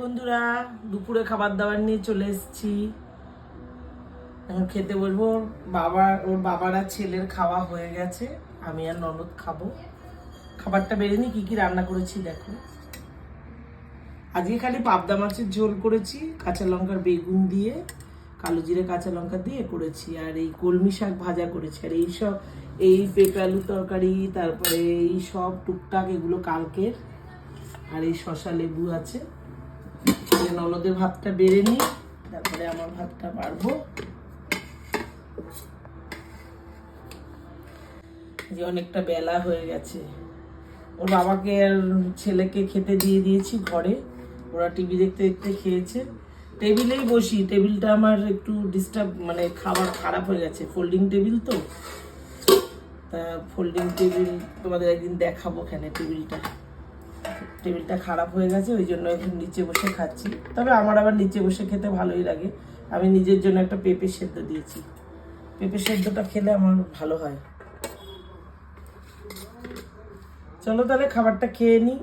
বন্ধুরা, দুপুরে খাবার দাবার নিয়ে চলে এসেছি। এখন খেতে বলব বাবা ওর বাবার আর ছেলের খাওয়া হয়ে গেছে। আমি আর ননদ খাব। খাবারটা বেড়ে নি কি কি রান্না করেছি দেখো। আজকে খালি পাবদা মাছের ঝোল করেছি, কাঁচা লঙ্কার বেগুন দিয়ে, কালো জিরে কাঁচা লঙ্কা দিয়ে করেছি, আর এই কলমি শাক ভাজা করেছি। আর এই সব, এই পেঁপে আলু তরকারি, তারপরে এই সব টুকটাক এগুলো কালকের, আর এই শশা লেবু আছে। এই ননদের ভাতটা বেড়ে নিই, তারপরে আমার ভাতটা বাড়বো। যে অনেকটা বেলা হয়ে গেছে। ওর বাবাকে আর ছেলেকে খেতে দিয়ে দিয়েছি ঘরে। ওরা টিভি দেখতে দেখতে খেয়েছে। টেবিলেই বসি, টেবিলটা আমার একটু ডিস্টার্ব মানে খাবার খারাপ হয়ে গেছে। ফোল্ডিং টেবিল তো। তা ফোল্ডিং টেবিল তোমাদের একদিন দেখাবো এখানে টেবিলটা। টেবিলটা খারাপ হয়ে গেছে, ওই জন্য এখন নিচে বসে খাচ্ছি। তবে আমার আবার নিচে বসে খেতে ভালোই লাগে। আমি নিজের জন্য একটা পেঁপে সেদ্ধ দিয়েছি। পেঁপে সেদ্ধটা খেলে আমার ভালো হয়। চলো তাহলে খাবারটা খেয়ে নিই।